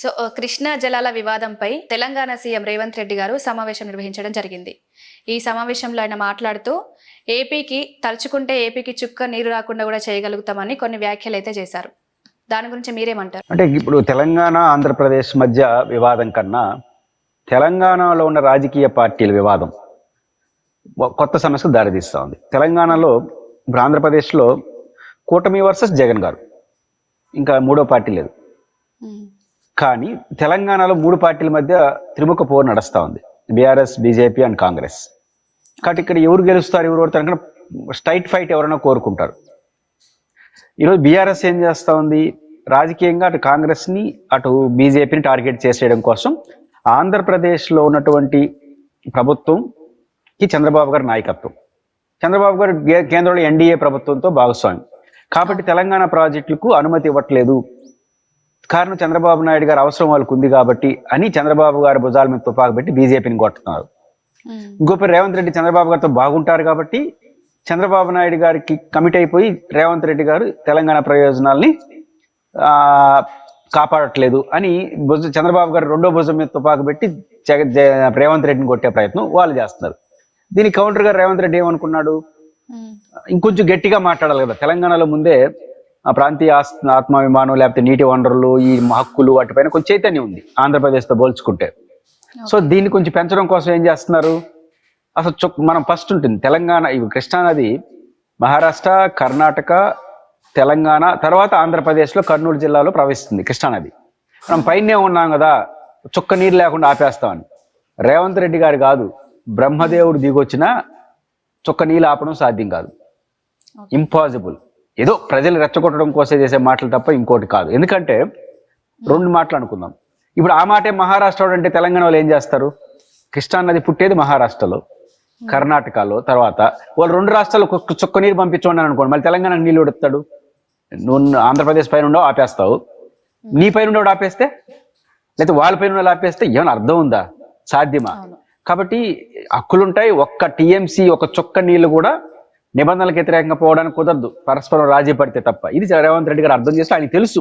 So Krishna జలాల వివాదంపై Telangana CM Revanth Reddy గారు సమావేశం నిర్వహించడం జరిగింది. ఈ సమావేశంలో ఆయన మాట్లాడుతూ ఏపీకి తలుచుకుంటే ఏపీకి చుక్క నీరు రాకుండా కూడా చేయగలుగుతామని కొన్ని వ్యాఖ్యలు అయితే చేశారు. దాని గురించి మీరేమంటారు? అంటే ఇప్పుడు తెలంగాణ ఆంధ్రప్రదేశ్ మధ్య వివాదం కన్నా తెలంగాణలో ఉన్న రాజకీయ పార్టీల వివాదం కొత్త సమస్యకు దారితీస్తూ ఉంది తెలంగాణలో ఇప్పుడు ఆంధ్రప్రదేశ్లో కూటమి వర్సెస్ జగన్ గారు. ఇంకా మూడో పార్టీ లేదు. కానీ తెలంగాణలో మూడు పార్టీల మధ్య త్రిముఖ పోరు నడుస్తూ ఉంది. BRS BJP and Congress. కాబట్టి ఇక్కడ ఎవరు గెలుస్తారు ఎవరు ఓడతారు అనుకున్న స్ట్రైట్ ఫైట్ ఎవరైనా కోరుకుంటారు. ఈరోజు బీఆర్ఎస్ ఏం చేస్తూ ఉంది? రాజకీయంగా అటు కాంగ్రెస్ని అటు బీజేపీని టార్గెట్ చేసేయడం కోసం ఆంధ్రప్రదేశ్లో ఉన్నటువంటి ప్రభుత్వంకి చంద్రబాబు గారి నాయకత్వం. చంద్రబాబు గారు కేంద్రంలో ఎన్డీఏ ప్రభుత్వంతో భాగస్వామి. కాబట్టి తెలంగాణ ప్రాజెక్టులకు అనుమతి ఇవ్వట్లేదు. కారణం చంద్రబాబు నాయుడు గారు అవసరం వాళ్ళకు ఉంది కాబట్టి అని చంద్రబాబు గారి భుజాల మీద తుపాకు పెట్టి బీజేపీని కొట్టుతున్నారు ఇంకోపరి రేవంత్ రెడ్డి చంద్రబాబు గారితో బాగుంటారు కాబట్టి చంద్రబాబు నాయుడు గారికి కమిట్ అయిపోయి రేవంత్ రెడ్డి గారు తెలంగాణ ప్రయోజనాల్ని ఆ కాపాడట్లేదు అని భుజ చంద్రబాబు గారు రెండో భుజం మీద తుపాకు పెట్టి రేవంత్ రెడ్డిని కొట్టే ప్రయత్నం వాళ్ళు చేస్తున్నారు. దీనికి కౌంటర్గా రేవంత్ రెడ్డి ఏమనుకున్నాడు? ఇంకొంచెం గట్టిగా మాట్లాడాలి కదా. తెలంగాణలో ముందే ప్రాంతీయ ఆత్మాభిమానం లేకపోతే నీటి వనరులు ఈ హక్కులు వాటిపైన కొంచెం చైతన్యం ఉంది ఆంధ్రప్రదేశ్తో పోల్చుకుంటే. సో దీన్ని కొంచెం పెంచడం కోసం ఏం చేస్తున్నారు? అసలు మనం ఫస్ట్ ఉంటుంది తెలంగాణ ఇవి కృష్ణానది మహారాష్ట్ర కర్ణాటక తెలంగాణ తర్వాత ఆంధ్రప్రదేశ్లో కర్నూలు జిల్లాలో ప్రవహిస్తుంది కృష్ణానది. మనం పైనే ఉన్నాం కదా చుక్క నీరు లేకుండా ఆపేస్తామని. రేవంత్ రెడ్డి గారు కాదు బ్రహ్మదేవుడు దిగొచ్చినా చుక్క నీళ్ళు ఆపడం సాధ్యం కాదు. ఇంపాసిబుల్ ఏదో ప్రజలు రెచ్చగొట్టడం కోసం చేసే మాటలు తప్ప ఇంకోటి కాదు. ఎందుకంటే రెండు మాటలు అనుకుందాం. ఇప్పుడు ఆ మాటే మహారాష్ట్ర అంటే తెలంగాణలో ఏం చేస్తారు? కృష్ణా నది పుట్టేది మహారాష్ట్రలో కర్ణాటకలో తర్వాత వాళ్ళు రెండు రాష్ట్రాలు చుక్క నీరు పంపించండి అని అనుకోండి. మళ్ళీ తెలంగాణకు నీళ్ళు ఉడుతాడు నువ్వు ఆంధ్రప్రదేశ్ పైన ఉండవు ఆపేస్తావు. నీ పైన ఉండవు ఆపేస్తే? లేకపోతే వాళ్ళ పైన ఆపేస్తే ఏమైనా అర్థం ఉందా? సాధ్యమా? కాబట్టి హక్కులుంటాయి. ఒక్క టీఎంసీ ఒక చుక్క నీళ్ళు కూడా నిబంధనలకు వ్యతిరేకంగా పోవడానికి కుదరదు. పరస్పరం రాజీ పడితే తప్ప. ఇది రేవంత్ రెడ్డి గారు అర్థం చేస్తే ఆయన తెలుసు.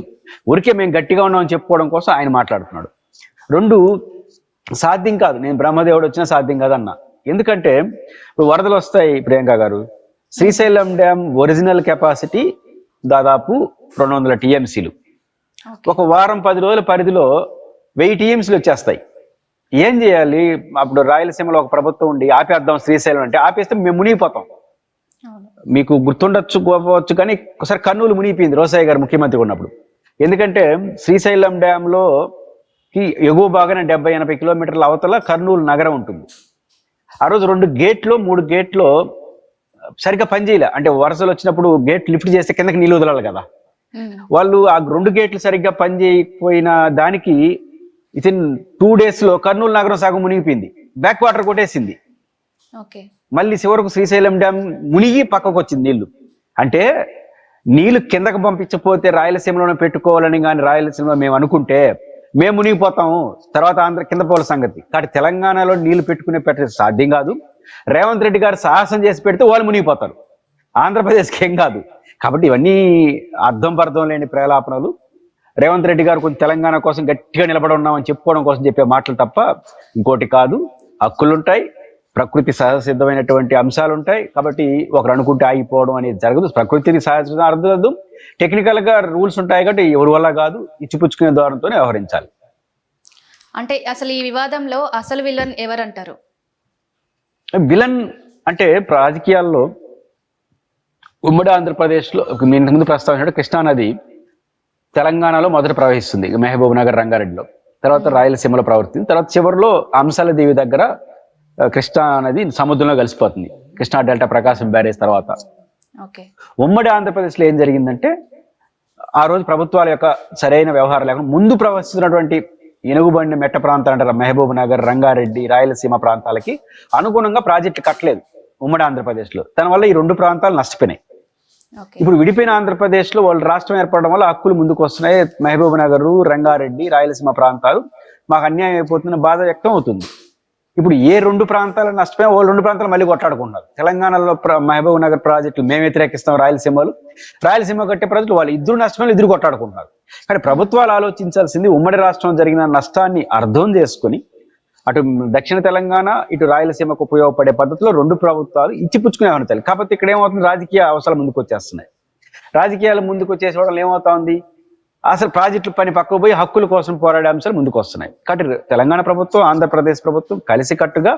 ఊరికే మేము గట్టిగా ఉన్నామని చెప్పుకోవడం కోసం ఆయన మాట్లాడుతున్నాడు. రెండు సాధ్యం కాదు. నేను బ్రహ్మదేవుడు వచ్చినా సాధ్యం కాదన్న. ఎందుకంటే ఇప్పుడు వరదలు వస్తాయి ప్రియాంక గారు. శ్రీశైలం డ్యామ్ ఒరిజినల్ కెపాసిటీ దాదాపు రెండు వందల టీఎంసీలు. ఒక వారం పది రోజుల పరిధిలో వెయ్యి టీఎంసీలు వచ్చేస్తాయి. ఏం చేయాలి? అప్పుడు రాయలసీమలో ఒక ప్రభుత్వం ఉండి ఆపేద్దాం శ్రీశైలం అంటే ఆపేస్తే మేము మునిగిపోతాం. మీకు గుర్తుండొచ్చు గోపవచ్చు కానీ ఒకసారి కర్నూలు మునిగిపోయింది రోసయ్య గారు ముఖ్యమంత్రి ఉన్నప్పుడు. ఎందుకంటే శ్రీశైలం డ్యాంలో కి ఎగువ భాగాన డెబ్బై ఎనభై కిలోమీటర్ల అవతల కర్నూలు నగరం ఉంటుంది. ఆ రోజు రెండు గేట్లు మూడు గేట్లు సరిగ్గా పనిచేయలే అంటే వరసలు వచ్చినప్పుడు గేట్ లిఫ్ట్ చేస్తే కిందకి నీళ్ళు వదలాలి కదా. వాళ్ళు ఆ రెండు గేట్లు సరిగ్గా పనిచేయకపోయిన దానికి ఇన్ టూ డేస్లో కర్నూలు నగరం సగం మునిగిపోయింది. బ్యాక్ వాటర్ కొట్టేసింది. మళ్ళీ చివరకు శ్రీశైలం డ్యామ్ మునిగి పక్కకు వచ్చింది నీళ్ళు. అంటే నీళ్ళు కిందకు పంపించకపోతే రాయలసీమలోనే పెట్టుకోవాలని కానీ రాయలసీమలో మేము అనుకుంటే మేము మునిగిపోతాము తర్వాత ఆంధ్ర కింద పోల సంగతి. కాబట్టి తెలంగాణలో నీళ్ళు పెట్టుకునే పెట్టే సాధ్యం కాదు. రేవంత్ రెడ్డి గారు సాహసం చేసి పెడితే వాళ్ళు మునిగిపోతారు. ఆంధ్రప్రదేశ్కి ఏం కాదు. కాబట్టి ఇవన్నీ అర్థం పర్థం లేని ప్రేలాపనలు. రేవంత్ రెడ్డి గారు కొంచెం తెలంగాణ కోసం గట్టిగా నిలబడి ఉన్నామని చెప్పుకోవడం కోసం చెప్పే మాటలు తప్ప ఇంకోటి కాదు. హక్కులుంటాయి. ప్రకృతి సహసిద్ధమైనటువంటి అంశాలు ఉంటాయి కాబట్టి ఒకరు అనుకుంటే ఆగిపోవడం అనేది జరగదు. ప్రకృతిని సహజ అర్థం టెక్నికల్గా రూల్స్ ఉంటాయి కాబట్టి ఎవరి వల్ల కాదు. ఇచ్చిపుచ్చుకునే ద్వారంతోనే వ్యవహరించాలి. అంటే అసలు ఈ వివాదంలో అసలు విలన్ ఎవరంటారు? విలన్ అంటే రాజకీయాల్లో ఉమ్మడి ఆంధ్రప్రదేశ్లో ఇంతకు ముందు ప్రస్తావించాడు కృష్ణానది తెలంగాణలో మొదట ప్రవహిస్తుంది. మహబూబ్ నగర్ రంగారెడ్డిలో. తర్వాత రాయలసీమలో ప్రవర్తింది తర్వాత చివరిలో అంశాల దేవి దగ్గర కృష్ణా నది సముద్రంలో కలిసిపోతుంది. కృష్ణా డెల్టా ప్రకాశం బ్యారేజ్ తర్వాత. ఉమ్మడి ఆంధ్రప్రదేశ్లో ఏం జరిగిందంటే ఆ రోజు ప్రభుత్వాల యొక్క సరైన వ్యవహారం లేకుండా ముందు ప్రవహిస్తున్నటువంటి ఎనుగుబండి మెట్ట ప్రాంతాలు అంటారు మహబూబ్ నగర్ రంగారెడ్డి రాయలసీమ ప్రాంతాలకి అనుగుణంగా ప్రాజెక్టు కట్టలేదు ఉమ్మడి ఆంధ్రప్రదేశ్లో. దానివల్ల ఈ రెండు ప్రాంతాలు నష్టపోయినాయి. ఇప్పుడు విడిపోయిన ఆంధ్రప్రదేశ్లో వాళ్ళు రాష్ట్రం ఏర్పడడం వల్ల హక్కులు ముందుకు వస్తున్నాయి. మహబూబ్ నగర్ రంగారెడ్డి రాయలసీమ ప్రాంతాలు మాకు అన్యాయం అయిపోతున్న బాధ వ్యక్తం అవుతుంది. ఇప్పుడు ఏ రెండు ప్రాంతాలు నష్టమే ఓ రెండు ప్రాంతాలు మళ్ళీ కొట్టాడుకున్నారు తెలంగాణలో మహబూబ్ నగర్ ప్రాజెక్టులు మేము వ్యతిరేకిస్తాం రాయలసీమలు. రాయలసీమ కట్టే ప్రాజెక్టులు వాళ్ళు ఇద్దరు నష్టమే ఇద్దరు కొట్టాడుకున్నారు కానీ ప్రభుత్వాలు ఆలోచించాల్సింది ఉమ్మడి రాష్ట్రం జరిగిన నష్టాన్ని అర్థం చేసుకుని అటు దక్షిణ తెలంగాణ ఇటు రాయలసీమకు ఉపయోగపడే పద్ధతిలో రెండు ప్రభుత్వాలు ఇచ్చిపుచ్చుకునే అనుతాయి కాకపోతే ఇక్కడ ఏమవుతుంది? రాజకీయ అవసరాలు ముందుకు వచ్చేస్తున్నాయి రాజకీయాలు ముందుకు వచ్చేసేవాళ్ళు ఏమవుతా ఉంది? అసలు ప్రాజెక్టుల పని పక్కకు పోయి హక్కుల కోసం పోరాడే అంశాలు ముందుకు వస్తున్నాయి కాబట్టి తెలంగాణ ప్రభుత్వం ఆంధ్రప్రదేశ్ ప్రభుత్వం కలిసికట్టుగా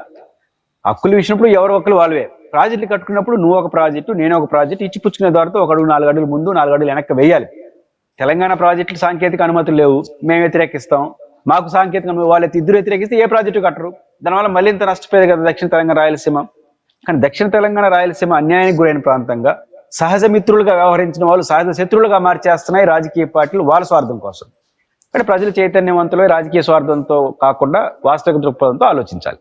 హక్కులు ఇచ్చినప్పుడు ఎవరు ఒకరు వాళ్ళవే. ప్రాజెక్టులు కట్టుకున్నప్పుడు నువ్వు ఒక ప్రాజెక్టు నేను ఒక ప్రాజెక్టు ఇచ్చి పుచ్చుకునే ద్వారా ఒక అడుగు నాలుగు అడుగులు ముందు నాలుగు అడుగులు వెనక్కి వేయాలి. తెలంగాణ ప్రాజెక్టులు సాంకేతిక అనుమతులు లేవు మేము వ్యతిరేకిస్తాం. మాకు సాంకేతిక వాళ్ళ ఇద్దరు వ్యతిరేకిస్తే ఏ ప్రాజెక్టు కట్టరు. దానివల్ల మళ్ళీ ఇంత నష్టపోయేది కదా దక్షిణ తెలంగాణ రాయలసీమ. కానీ దక్షిణ తెలంగాణ రాయలసీమ అన్యాయానికి గురైన ప్రాంతంగా సహజ మిత్రులుగా వ్యవహరించిన వాళ్ళు సహజ శత్రువులుగా మార్చేస్తున్నాయి రాజకీయ పార్టీలు వాళ్ళ స్వార్థం కోసం. అంటే ప్రజలు చైతన్యవంతులై రాజకీయ స్వార్థంతో కాకుండా వాస్తవిక దృక్పథంతో ఆలోచించాలి.